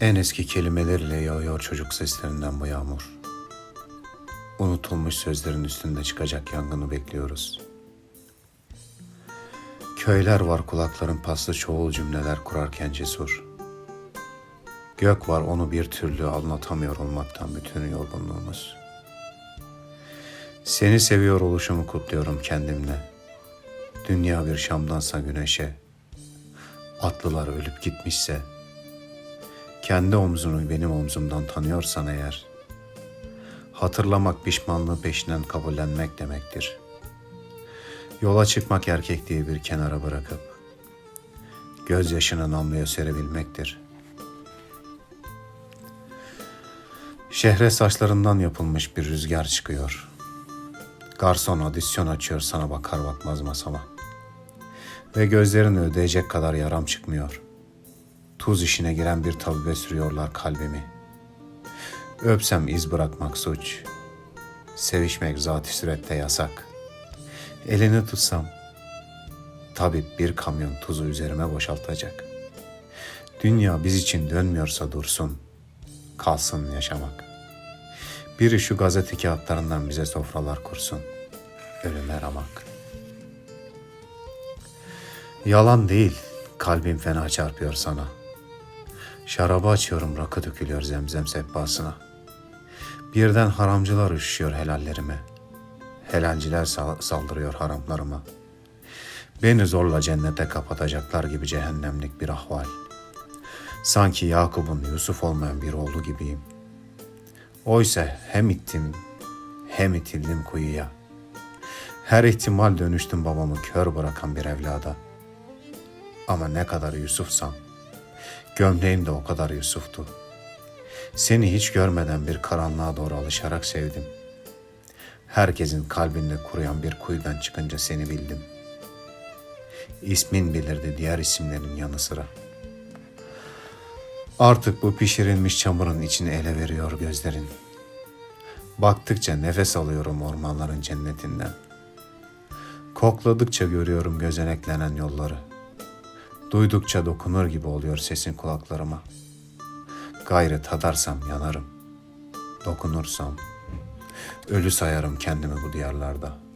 En eski kelimeleriyle yağıyor çocuk seslerinden bu yağmur. Unutulmuş sözlerin üstünde çıkacak yangını bekliyoruz. Köyler var kulakların paslı çoğul cümleler kurarken cesur. Gök var onu bir türlü anlatamıyor olmaktan bütün yorgunluğumuz. Seni seviyor oluşumu kutluyorum kendimle. Dünya bir şamdansa güneşe, atlılar ölüp gitmişse, kendi omzunu benim omzumdan tanıyorsan eğer, hatırlamak pişmanlığı peşinden kabullenmek demektir. Yola çıkmak erkekliği bir kenara bırakıp, gözyaşını namluya serebilmektir. Şehre saçlarından yapılmış bir rüzgar çıkıyor. Garson adisyon açıyor sana bakar bakmaz masama. Ve gözlerini ödeyecek kadar yaram çıkmıyor. Tuz işine giren bir tabibe sürüyorlar kalbimi. Öpsem iz bırakmak suç. Sevişmek zat-ı surette yasak. Elini tutsam, tabip bir kamyon tuzu üzerime boşaltacak. Dünya biz için dönmüyorsa dursun, kalsın yaşamak. Biri şu gazete kağıtlarından bize sofralar kursun. Ölüme ramak. Yalan değil, kalbim fena çarpıyor sana. Şarabı açıyorum, rakı dökülüyor zemzem sehpasına. Birden haramcılar üşüyor helallerime. Helalciler sa- saldırıyor haramlarıma. Beni zorla cennete kapatacaklar gibi cehennemlik bir ahval. Sanki Yakup'un Yusuf olmayan bir oğlu gibiyim. Oysa hem ittim hem itildim kuyuya. Her ihtimal dönüştüm babamı kör bırakan bir evlada. Ama ne kadar Yusufsam, gömleğim de o kadar Yusuf'tu. Seni hiç görmeden bir karanlığa doğru alışarak sevdim. Herkesin kalbinde kuruyan bir kuyudan çıkınca seni bildim. İsmin bilirdi diğer isimlerin yanı sıra. Artık bu pişirilmiş çamurun içini ele veriyor gözlerin. Baktıkça nefes alıyorum ormanların cennetinden. Kokladıkça görüyorum gözeneklenen yolları. Duydukça dokunur gibi oluyor sesin kulaklarıma. Gayrı tadarsam yanarım. Dokunursam ölü sayarım kendimi bu diyarlarda.''